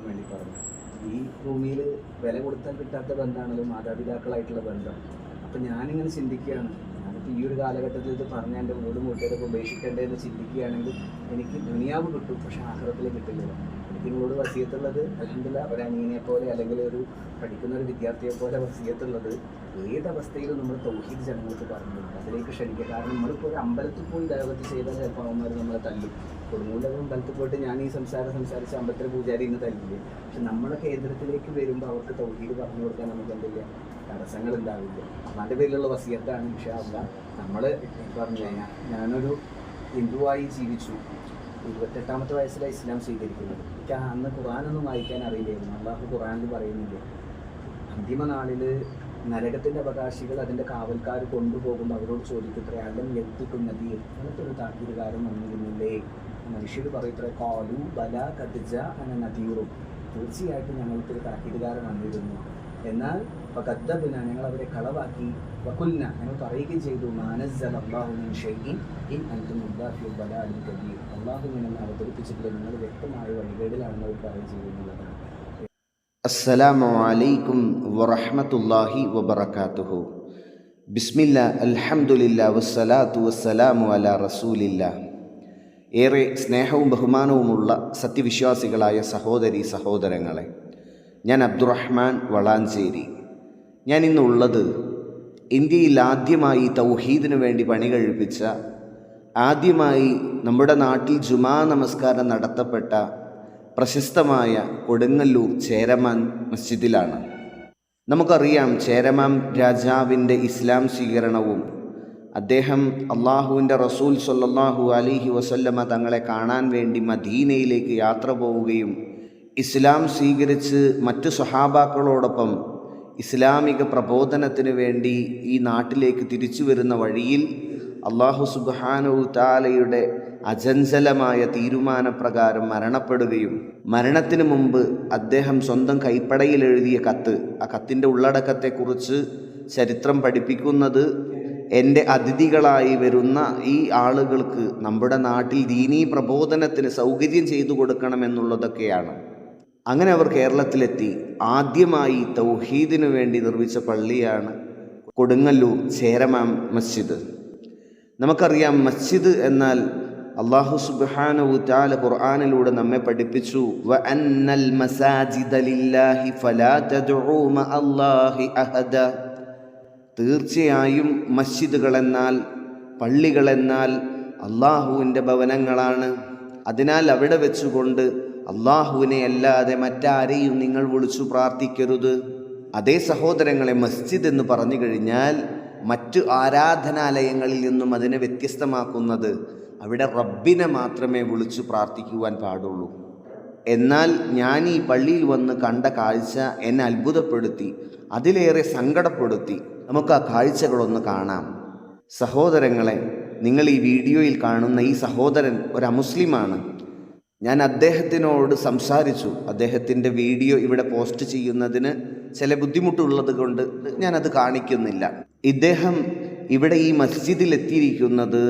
വേണ്ടി പറഞ്ഞു. ഈ ഭൂമിയിൽ വില കൊടുത്താൽ കിട്ടാത്ത ബന്ധമാണല്ലോ മാതാപിതാക്കളായിട്ടുള്ള ബന്ധം. അപ്പം ഞാനിങ്ങനെ ചിന്തിക്കുകയാണ്. ഞാനിപ്പോൾ ഈ ഒരു കാലഘട്ടത്തിൽ ഇത് പറഞ്ഞ എന്റെ വീടും വീട്ടുകാരൊക്കെ ഉപേക്ഷിക്കേണ്ടതെന്ന് ചിന്തിക്കുകയാണെങ്കിൽ എനിക്ക് ദുനിയാവ് കിട്ടും പക്ഷെ ആഹ്റത്തിൽ കിട്ടില്ലല്ലോ. എനിക്ക് നിങ്ങളോട് വസീയത്തുള്ളത് അല്ലെങ്കിൽ അവരങ്ങനെ പോലെ അല്ലെങ്കിൽ ഒരു പഠിക്കുന്ന ഒരു വിദ്യാർത്ഥിയെ പോലെ വസീയത്തുള്ളത് ഏതവസ്ഥയിലും നമ്മൾ തൗഹീദ് ജനങ്ങൾക്ക് പറഞ്ഞു അതിലേക്ക് ക്ഷണിക്കുക. കാരണം നമ്മളിപ്പോൾ ഒരു അമ്പലത്തിൽ പോയി ദൈവത്തിൽ ചെയ്താൽ ചിലപ്പോൾ അവന്മാർ നമ്മളെ തല്ലും. കൊടുങ്ങൂലകം അമ്പലത്തിൽ പോയിട്ട് ഞാൻ ഈ സംസാരം സംസാരിച്ച് അമ്പലത്തിലെ പൂജാരി ഇന്ന് തല്ലില്ലേ? പക്ഷെ നമ്മുടെ കേന്ദ്രത്തിലേക്ക് വരുമ്പോൾ അവർക്ക് തൗഹീദ് പറഞ്ഞു കൊടുക്കാൻ നമുക്ക് എന്തില്ല തടസ്സങ്ങൾ ഉണ്ടാവില്ല. അതിന്റെ പേരിലുള്ള വസീയത്താണ് പക്ഷേ അല്ല നമ്മൾ പറഞ്ഞു കഴിഞ്ഞാൽ ഞാനൊരു ഹിന്ദുവായി ജീവിച്ചു. ഇരുപത്തെട്ടാമത്തെ വയസ്സിലാണ് ഇസ്ലാം സ്വീകരിക്കുന്നത്. എനിക്ക് അന്ന് ഖുറാനൊന്നും വായിക്കാൻ അറിയില്ലായിരുന്നു. അള്ളാഹു ഖുറാനിൽ പറയുന്നില്ല? അന്തിമ നാളിൽ നരകത്തിന്റെ അവകാശികൾ അതിന്റെ കാവൽക്കാർ കൊണ്ടുപോകുമ്പോൾ അവരോട് ചോദിക്കത്രേ അല്ലം എത്തിക്കുന്നത് ഒരു താക്കീരുകാരൻ വന്നിരുന്നില്ലേ? മനുഷ്യർ പറയത്രേ കാലു ബല കടിജ എന്ന നദീറും. തീർച്ചയായിട്ടും ഞങ്ങൾക്കൊരു താക്കീരുകാരൻ വന്നിരുന്നു. എന്നാൽ കദ്ദബിന ഞങ്ങൾ അവരെ കളവാക്കി. വക്കുൽന ഞങ്ങൾ പറയുകയും ചെയ്തു. മാനസ്സൽ അള്ളാഹുവിൻ ഷെയ്യിൻ ഇൻ അൻതും മുദ്ദാഫി ബലാലിൻ കബീർ. അള്ളാഹുവിൻ എന്ന് അവതരിപ്പിച്ചിട്ടില്ല നിങ്ങൾ വ്യക്തമായ വഴികേടിലാണെന്ന് അവർ പറയുകയും ചെയ്യുന്നുള്ളതാണ് അസ്സലാമു അലൈക്കും വറഹ്മത്തുള്ളാഹി ബിസ്മില്ല അൽഹംദുലില്ല വസ്സലാത്തു വസ്സലാമു അല റസൂലില്ല. ഏറെ സ്നേഹവും ബഹുമാനവുമുള്ള സത്യവിശ്വാസികളായ സഹോദരി സഹോദരങ്ങളെ ഞാൻ അബ്ദുറഹ്മാൻ വളാഞ്ചേരി. ഞാൻ ഇന്നുള്ളത് ഇന്ത്യയിൽ ആദ്യമായി തൗഹീദിനു വേണ്ടി പണി കഴിപ്പിച്ച ആദ്യമായി നമ്മുടെ നാട്ടിൽ ജുമാ നമസ്കാരം നടത്തപ്പെട്ട പ്രശസ്തമായ കൊടുങ്ങല്ലൂർ ചേരമാൻ മസ്ജിദിലാണ്. നമുക്കറിയാം ചേരമാൻ രാജാവിന്റെ ഇസ്ലാം സ്വീകരണവും അദ്ദേഹം അള്ളാഹുവിന്റെ റസൂൽ സൊല്ലാഹു അലിഹി വസല്ലമ തങ്ങളെ കാണാൻ വേണ്ടി മദീനയിലേക്ക് യാത്ര പോവുകയും ഇസ്ലാം സ്വീകരിച്ച് മറ്റു സ്വഹാബാക്കളോടൊപ്പം ഇസ്ലാമിക പ്രബോധനത്തിന് വേണ്ടി ഈ നാട്ടിലേക്ക് തിരിച്ചു വരുന്ന വഴിയിൽ അള്ളാഹു സുബാനു താലയുടെ അചഞ്ചലമായ തീരുമാനപ്രകാരം മരണപ്പെടുകയും മരണത്തിന് മുമ്പ് അദ്ദേഹം സ്വന്തം കൈപ്പടയിൽ എഴുതിയ കത്ത് ആ കത്തിന്റെ ഉള്ളടക്കത്തെക്കുറിച്ച് ചരിത്രം പഠിപ്പിക്കുന്നത് എന്റെ അതിഥികളായി വരുന്ന ഈ ആളുകൾക്ക് നമ്മുടെ നാട്ടിൽ ദീനീ പ്രബോധനത്തിന് സൗകര്യം ചെയ്തു കൊടുക്കണമെന്നുള്ളതൊക്കെയാണ്. അങ്ങനെ അവർ കേരളത്തിലെത്തി. ആദ്യമായി തൗഹീദിനു വേണ്ടി നിർമ്മിച്ച പള്ളിയാണ് കൊടുങ്ങല്ലൂർ ചേരമാം മസ്ജിദ്. നമുക്കറിയാം മസ്ജിദ് എന്നാൽ അള്ളാഹു സുബ്ഹാനഹു താല ഖുർആനിലൂടെ നമ്മെ പഠിപ്പിച്ചു. വ മസാജിദ ലില്ലാഹി ഫലാ തീർച്ചയായും മസ്ജിദുകളെന്നാൽ പള്ളികളെന്നാൽ അള്ളാഹുവിന്റെ ഭവനങ്ങളാണ്. അതിനാൽ അവിടെ വെച്ചുകൊണ്ട് അള്ളാഹുവിനെ അല്ലാതെ മറ്റാരെയും നിങ്ങൾ വിളിച്ചു പ്രാർത്ഥിക്കരുത്. അതേ സഹോദരങ്ങളെ മസ്ജിദ് എന്ന് പറഞ്ഞു കഴിഞ്ഞാൽ മറ്റു ആരാധനാലയങ്ങളിൽ നിന്നും അതിനെ വ്യത്യസ്തമാക്കുന്നത് അവിടെ റബ്ബിനെ മാത്രമേ വിളിച്ചു പ്രാർത്ഥിക്കുവാൻ പാടുള്ളൂ. എന്നാൽ ഞാൻ ഈ പള്ളിയിൽ വന്ന് കണ്ട കാഴ്ച എന്നെ അത്ഭുതപ്പെടുത്തി അതിലേറെ സങ്കടപ്പെടുത്തി. നമുക്ക് ആ കാഴ്ചകളൊന്ന് കാണാം. സഹോദരങ്ങളെ നിങ്ങൾ ഈ വീഡിയോയിൽ കാണുന്ന ഈ സഹോദരൻ ഒരു അമുസ്ലിമാണ്. ഞാൻ അദ്ദേഹത്തിനോട് സംസാരിച്ചു. അദ്ദേഹത്തിന്റെ വീഡിയോ ഇവിടെ പോസ്റ്റ് ചെയ്യുന്നതിന് ചില ബുദ്ധിമുട്ടുള്ളത് കൊണ്ട് ഞാനത് കാണിക്കുന്നില്ല. ഇദ്ദേഹം ഇവിടെ ഈ മസ്ജിദിൽ എത്തിയിരിക്കുന്നത്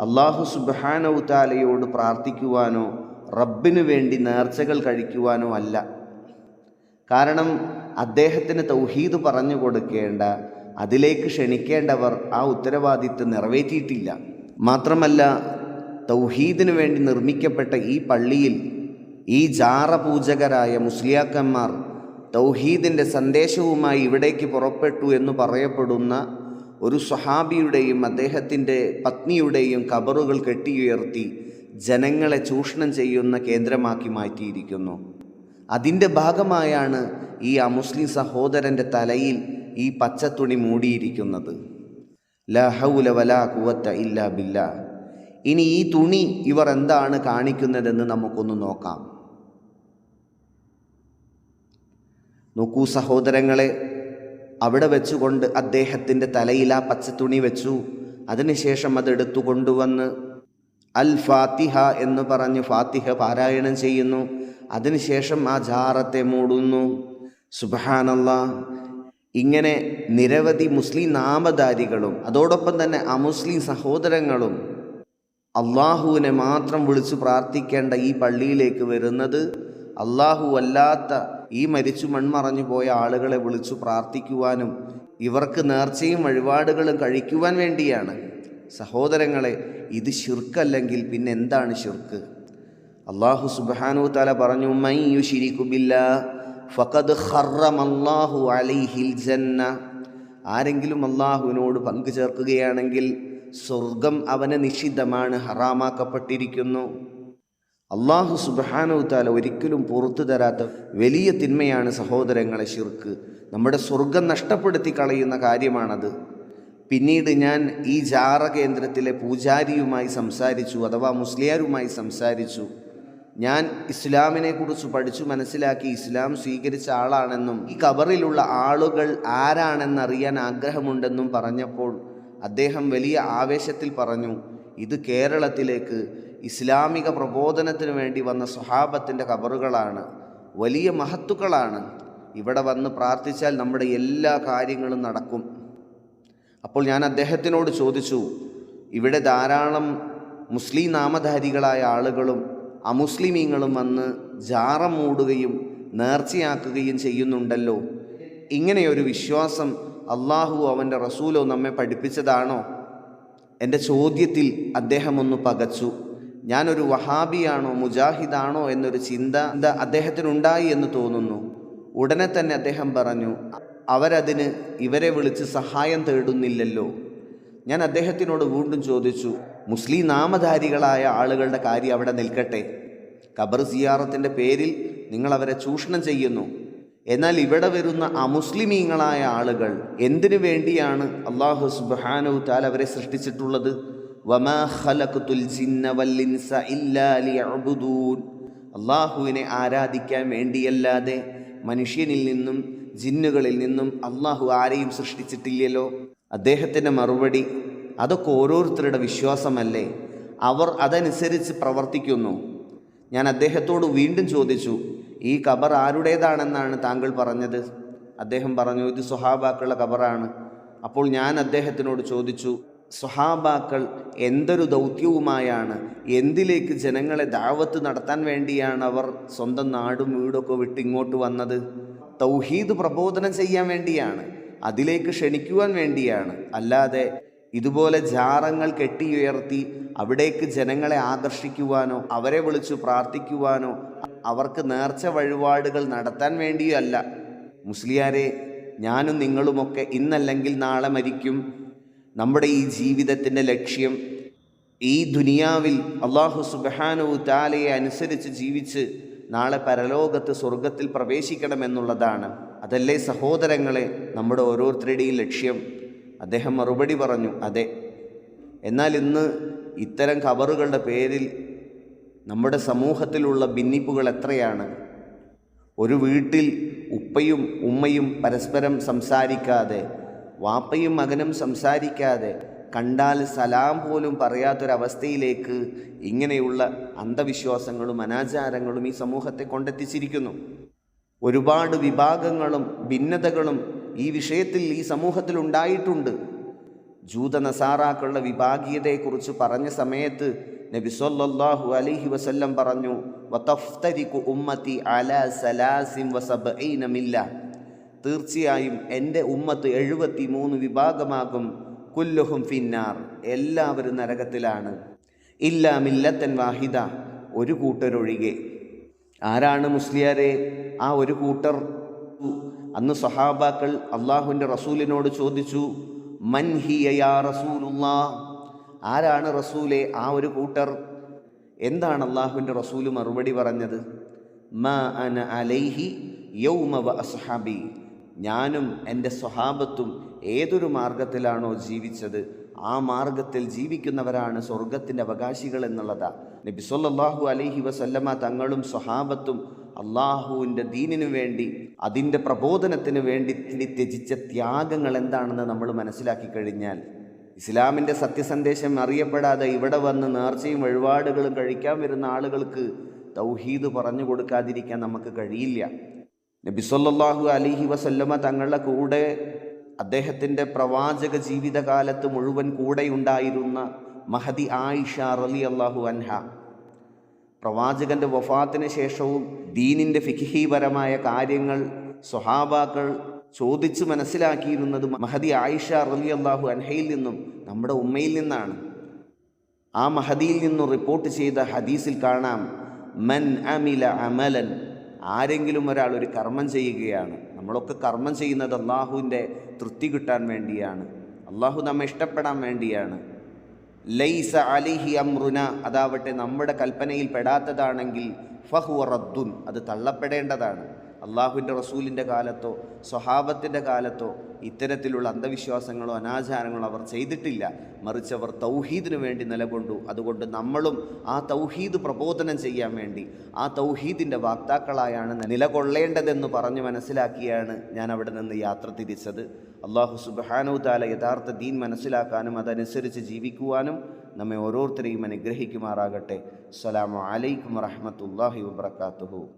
അള്ളാഹു സുബാനൌത്താലയോട് പ്രാർത്ഥിക്കുവാനോ റബ്ബിനു വേണ്ടി നേർച്ചകൾ കഴിക്കുവാനോ അല്ല. കാരണം അദ്ദേഹത്തിന് തൗഹീദ് പറഞ്ഞു കൊടുക്കേണ്ട അതിലേക്ക് ക്ഷണിക്കേണ്ടവർ ആ ഉത്തരവാദിത്വം നിറവേറ്റിയിട്ടില്ല. മാത്രമല്ല തൗഹീദിനു വേണ്ടി നിർമ്മിക്കപ്പെട്ട ഈ പള്ളിയിൽ ഈ ജാറ പൂജകരായ മുസ്ലിയാക്കന്മാർ തൗഹീദിന്റെ സന്ദേശവുമായി ഇവിടേക്ക് പുറപ്പെട്ടു എന്ന് പറയപ്പെടുന്ന ഒരു സ്വഹാബിയുടെയും അദ്ദേഹത്തിന്റെ പത്നിയുടെയും കബറുകൾ കെട്ടിയുയർത്തി ജനങ്ങളെ ചൂഷണം ചെയ്യുന്ന കേന്ദ്രമാക്കി മാറ്റിയിരിക്കുന്നു. അതിന്റെ ഭാഗമായാണ് ഈ അമുസ്ലിം സഹോദരന്റെ തലയിൽ ഈ പച്ചത്തുണി മൂടിയിരിക്കുന്നത്. ലഹൗല ഹൗല വലാ കുവത്ത ഇല്ലാ ബില്ല. ഇനി ഈ തുണി ഇവർ എന്താണ് കാണിക്കുന്നതെന്ന് നമുക്കൊന്ന് നോക്കാം. നോക്കൂ സഹോദരങ്ങളെ അവിടെ വെച്ചുകൊണ്ട് അദ്ദേഹത്തിന്റെ തലയിൽ ആ തുണി വെച്ചു. അതിനുശേഷം അതെടുത്തു കൊണ്ടുവന്ന് അൽ ഫാത്തിഹ എന്ന് പറഞ്ഞ് ഫാത്തിഹ പാരായണം ചെയ്യുന്നു. അതിനുശേഷം ആ ജാറത്തെ മൂടുന്നു. സുബഹാനല്ല. ഇങ്ങനെ നിരവധി മുസ്ലിം നാമധാരികളും അതോടൊപ്പം തന്നെ അമുസ്ലിം സഹോദരങ്ങളും അള്ളാഹുവിനെ മാത്രം വിളിച്ചു പ്രാർത്ഥിക്കേണ്ട ഈ പള്ളിയിലേക്ക് വരുന്നത് അള്ളാഹു അല്ലാത്ത ഈ മരിച്ചു മൺമറഞ്ഞു പോയ ആളുകളെ വിളിച്ചു പ്രാർത്ഥിക്കുവാനും ഇവർക്ക് നേർച്ചയും വഴിപാടുകളും കഴിക്കുവാൻ വേണ്ടിയാണ്. സഹോദരങ്ങളെ ഇത് ഷിർക്കല്ലെങ്കിൽ പിന്നെ എന്താണ് ഷിർക്ക് അള്ളാഹു സുബാനു തല പറഞ്ഞു മൈ ശിരിക്കുമില്ല ബില്ലാ ഫഖദ് ഖറമല്ലാഹു അലൈഹിൽ ജന്ന. ആരെങ്കിലും അള്ളാഹുവിനോട് പങ്കു ചേർക്കുകയാണെങ്കിൽ സ്വർഗം അവന് നിഷിദ്ധമാണ് ഹറാമാക്കപ്പെട്ടിരിക്കുന്നു. അള്ളാഹു സുബ്ഹാനു താല ഒരിക്കലും പുറത്തു തരാത്ത വലിയ തിന്മയാണ് സഹോദരങ്ങളെ ശിർക്ക്. നമ്മുടെ സ്വർഗം നഷ്ടപ്പെടുത്തി കളയുന്ന കാര്യമാണത്. പിന്നീട് ഞാൻ ഈ ജാറ കേന്ദ്രത്തിലെ പൂജാരിയുമായി സംസാരിച്ചു അഥവാ മുസ്ലിയാരുമായി സംസാരിച്ചു. ഞാൻ ഇസ്ലാമിനെ കുറിച്ച് പഠിച്ചു മനസ്സിലാക്കി ഇസ്ലാം സ്വീകരിച്ച ആളാണെന്നും ഈ കബറിലുള്ള ആളുകൾ ആരാണെന്നറിയാൻ ആഗ്രഹമുണ്ടെന്നും പറഞ്ഞപ്പോൾ അദ്ദേഹം വലിയ ആവേശത്തിൽ പറഞ്ഞു ഇത് കേരളത്തിലേക്ക് ഇസ്ലാമിക പ്രബോധനത്തിന് വേണ്ടി വന്ന സ്വഹാബത്തിന്റെ കബറുകളാണ് വലിയ മഹത്തുക്കളാണ്. ഇവിടെ വന്ന് പ്രാർത്ഥിച്ചാൽ നമ്മുടെ എല്ലാ കാര്യങ്ങളും നടക്കും. അപ്പോൾ ഞാൻ അദ്ദേഹത്തിനോട് ചോദിച്ചു ഇവിടെ ധാരാളം മുസ്ലിം നാമധാരികളായ ആളുകളും അമുസ്ലിമീങ്ങളും വന്ന് ജാറം മൂടുകയും നേർച്ചയാക്കുകയും ചെയ്യുന്നുണ്ടല്ലോ. ഇങ്ങനെയൊരു വിശ്വാസം അള്ളാഹു അവന്റെ റസൂലോ നമ്മെ പഠിപ്പിച്ചതാണോ? എന്റെ ചോദ്യത്തിൽ അദ്ദേഹം ഒന്ന് പകച്ചു. ഞാനൊരു വഹാബിയാണോ മുജാഹിദാണോ എന്നൊരു ചിന്ത അദ്ദേഹത്തിനുണ്ടായി എന്ന് തോന്നുന്നു. ഉടനെ തന്നെ അദ്ദേഹം പറഞ്ഞു അവരതിന് ഇവരെ വിളിച്ച് സഹായം തേടുന്നില്ലല്ലോ. ഞാൻ അദ്ദേഹത്തിനോട് വീണ്ടും ചോദിച്ചു മുസ്ലിം നാമധാരികളായ ആളുകളുടെ കാര്യം അവിടെ നിൽക്കട്ടെ? ഖബർ സിയാറത്തിന്റെ പേരിൽ നിങ്ങൾ അവരെ ചൂഷണം ചെയ്യുന്നു. എന്നാൽ ഇവിടെ വരുന്ന അമുസ്ലിമീങ്ങളായ ആളുകൾ എന്തിനു വേണ്ടിയാണ് അള്ളാഹു സുബാനു താൽ അവരെ സൃഷ്ടിച്ചിട്ടുള്ളത്? അള്ളാഹുവിനെ ആരാധിക്കാൻ വേണ്ടിയല്ലാതെ മനുഷ്യനിൽ നിന്നും ജിന്നുകളിൽ നിന്നും അള്ളാഹു ആരെയും സൃഷ്ടിച്ചിട്ടില്ലല്ലോ? അദ്ദേഹത്തിന്റെ മറുപടി അതൊക്കെ ഓരോരുത്തരുടെ വിശ്വാസമല്ലേ? അവർ അതനുസരിച്ച് പ്രവർത്തിക്കുന്നു. ഞാൻ അദ്ദേഹത്തോട് വീണ്ടും ചോദിച്ചു ഈ ഖബർ ആരുടേതാണെന്നാണ് താങ്കൾ പറഞ്ഞത്? അദ്ദേഹം പറഞ്ഞു ഇത് സ്വഹാബാക്കളുടെ ഖബറാണ്. അപ്പോൾ ഞാൻ അദ്ദേഹത്തിനോട് ചോദിച്ചു സ്വഹാബാക്കൾ എന്തൊരു ദൗത്യവുമായാണ്? എന്തിലേക്ക് ജനങ്ങളെ ദാവത്ത് നടത്താൻ വേണ്ടിയാണ് അവർ സ്വന്തം നാടും വീടൊക്കെ വിട്ട് ഇങ്ങോട്ട് വന്നത്? തൗഹീദ് പ്രബോധനം ചെയ്യാൻ വേണ്ടിയാണ് അതിലേക്ക് ക്ഷണിക്കുവാൻ വേണ്ടിയാണ്. അല്ലാതെ ഇതുപോലെ ജാറങ്ങൾ കെട്ടിയുയർത്തി അവിടേക്ക് ജനങ്ങളെ ആകർഷിക്കുവാനോ അവരെ വിളിച്ചു പ്രാർത്ഥിക്കുവാനോ അവർക്ക് നേർച്ച വഴിപാടുകൾ നടത്താൻ വേണ്ടിയല്ല മുസ്ലിയാരെ ഞാനും നിങ്ങളുമൊക്കെ ഇന്നല്ലെങ്കിൽ നാളെ മരിക്കും. നമ്മുടെ ഈ ജീവിതത്തിന്റെ ലക്ഷ്യം ഈ ദുനിയാവിൽ അള്ളാഹു സുബഹാനു താലയെ അനുസരിച്ച് ജീവിച്ച് നാളെ പരലോകത്ത് സ്വർഗത്തിൽ പ്രവേശിക്കണമെന്നുള്ളതാണ്. അതല്ലേ സഹോദരങ്ങളെ നമ്മുടെ ഓരോരുത്തരുടെയും ലക്ഷ്യം. അദ്ദേഹം മറുപടി പറഞ്ഞു അതെ. എന്നാൽ ഇന്ന് ഇത്തരം കവറുകളുടെ പേരിൽ നമ്മുടെ സമൂഹത്തിലുള്ള ഭിന്നിപ്പുകൾ എത്രയാണ്? ഒരു വീട്ടിൽ ഉപ്പയും ഉമ്മയും പരസ്പരം സംസാരിക്കാതെ വാപ്പയും മകനും സംസാരിക്കാതെ കണ്ടാൽ സലാം പോലും പറയാത്തൊരവസ്ഥയിലേക്ക് ഇങ്ങനെയുള്ള അന്ധവിശ്വാസങ്ങളും അനാചാരങ്ങളും ഈ സമൂഹത്തെ കൊണ്ടെത്തിച്ചിരിക്കുന്നു. ഒരുപാട് വിഭാഗങ്ങളും ഭിന്നതകളും ഈ വിഷയത്തിൽ ഈ സമൂഹത്തിൽ ഉണ്ടായിട്ടുണ്ട്. ജൂത നസാറാക്കളുടെ വിഭാഗീയതയെക്കുറിച്ച് പറഞ്ഞ സമയത്ത് നബി സല്ലല്ലാഹു അലൈഹി വസല്ലം പറഞ്ഞു വതഫ്തരികു ഉമ്മത്തി അലാ സലാസിം വസബഈന തീർച്ചയായും എന്റെ ഉമ്മത്ത് എഴുപത്തി മൂന്ന് വിഭാഗമാകും. കുല്ലുഹും ഫിന്നാർ. എല്ലാവരും നരകത്തിലാണ്. ഇല്ലാ മില്ലത്തൻ വാഹിദ. ഒരു കൂട്ടരൊഴികെ. ആരാണ് മുസ്ലിയാരെ? ആ ഒരു കൂട്ടർ അന്ന് സഹാബാക്കൾ അള്ളാഹുവിന്റെ റസൂലിനോട് ചോദിച്ചു മൻഹിയയാ റസൂലുല്ലാ ആരാണ് റസൂലെ? ആ ഒരു കൂട്ടർ. എന്താണ് അള്ളാഹുവിന്റെ റസൂൽ മറുപടി പറഞ്ഞത്? മ അന അലൈഹി യൗമ വ അസ്ഹാബി. ഞാനും എന്റെ സ്വഹാബത്തും ഏതൊരു മാർഗത്തിലാണോ ജീവിച്ചത് ആ മാർഗത്തിൽ ജീവിക്കുന്നവരാണ് സ്വർഗത്തിന്റെ അവകാശികൾ എന്നുള്ളതാണ് നബി സല്ലല്ലാഹു അലൈഹി വസല്ലമ തങ്ങളും സ്വഹാബത്തും അള്ളാഹുവിന്റെ ദീനിനു വേണ്ടി അതിന്റെ പ്രബോധനത്തിന് വേണ്ടി ത്യജിച്ച ത്യാഗങ്ങൾ എന്താണെന്ന് നമ്മൾ മനസ്സിലാക്കി കഴിഞ്ഞാൽ ഇസ്ലാമിന്റെ സത്യസന്ദേശം അറിയപ്പെടാതെ ഇവിടെ വന്ന് നേർച്ചയും വഴിപാടുകളും കഴിക്കാൻ വരുന്ന ആളുകൾക്ക് തൗഹീദ് പറഞ്ഞു കൊടുക്കാതിരിക്കാൻ നമുക്ക് കഴിയില്ല. നബിസൊല്ലാഹു അലിഹി വസല്ലമ തങ്ങളുടെ കൂടെ അദ്ദേഹത്തിന്റെ പ്രവാചക ജീവിതകാലത്ത് മുഴുവൻ കൂടെയുണ്ടായിരുന്ന മഹദി ആയിഷ റലി അള്ളാഹു അൻഹ. പ്രവാചകന്റെ വഫാത്തിന് ശേഷവും ദീനിന്റെ ഫിഖിഹീപരമായ കാര്യങ്ങൾ സ്വഹാബാക്കൾ ചോദിച്ചു മനസ്സിലാക്കിയിരുന്നത് മഹദി ആയിഷ റലി അള്ളാഹു അൻഹയിൽ നിന്നും നമ്മുടെ ഉമ്മയിൽ നിന്നാണ്. ആ മഹദിയിൽ നിന്നും റിപ്പോർട്ട് ചെയ്ത ഹദീസിൽ കാണാം മൻ അമില അമലൻ ആരെങ്കിലും ഒരാൾ ഒരു കർമ്മം ചെയ്യുകയാണ്. നമ്മളൊക്കെ കർമ്മം ചെയ്യുന്നത് അള്ളാഹുവിന്റെ തൃപ്തി കിട്ടാൻ വേണ്ടിയാണ്. അള്ളാഹു നമ്മെ ഇഷ്ടപ്പെടാൻ വേണ്ടിയാണ്. ലൈസ അലിഹി അമ്രുന അതാവട്ടെ നമ്മുടെ കൽപ്പനയിൽ പെടാത്തതാണെങ്കിൽ ഫഹുവ റദ്ദുൻ അത് തള്ളപ്പെടേണ്ടതാണ്. അള്ളാഹുവിന്റെ റസൂലിന്റെ കാലത്തോ സ്വഹാബത്തിന്റെ കാലത്തോ ഇത്തരത്തിലുള്ള അന്ധവിശ്വാസങ്ങളോ അനാചാരങ്ങളോ അവർ ചെയ്തിട്ടില്ല. മറിച്ച് അവർ തൗഹീദിന് വേണ്ടി നിലകൊണ്ടു. അതുകൊണ്ട് നമ്മളും ആ തൗഹീദ് പ്രബോധനം ചെയ്യാൻ വേണ്ടി ആ തൗഹീദിന്റെ വാക്താക്കളായാണ് നിലകൊള്ളേണ്ടതെന്ന് പറഞ്ഞു മനസ്സിലാക്കിയാണ് ഞാൻ അവിടെ നിന്ന് യാത്ര തിരിച്ചത്. അള്ളാഹു സുബാനു താല യഥാർത്ഥ ദീൻ മനസ്സിലാക്കാനും അതനുസരിച്ച് ജീവിക്കുവാനും നമ്മെ ഓരോരുത്തരെയും അനുഗ്രഹിക്കുമാറാകട്ടെ. അസ്സലാമു അലൈക്കും വറഹമത്തല്ലാഹി വബർക്കാത്തുഹു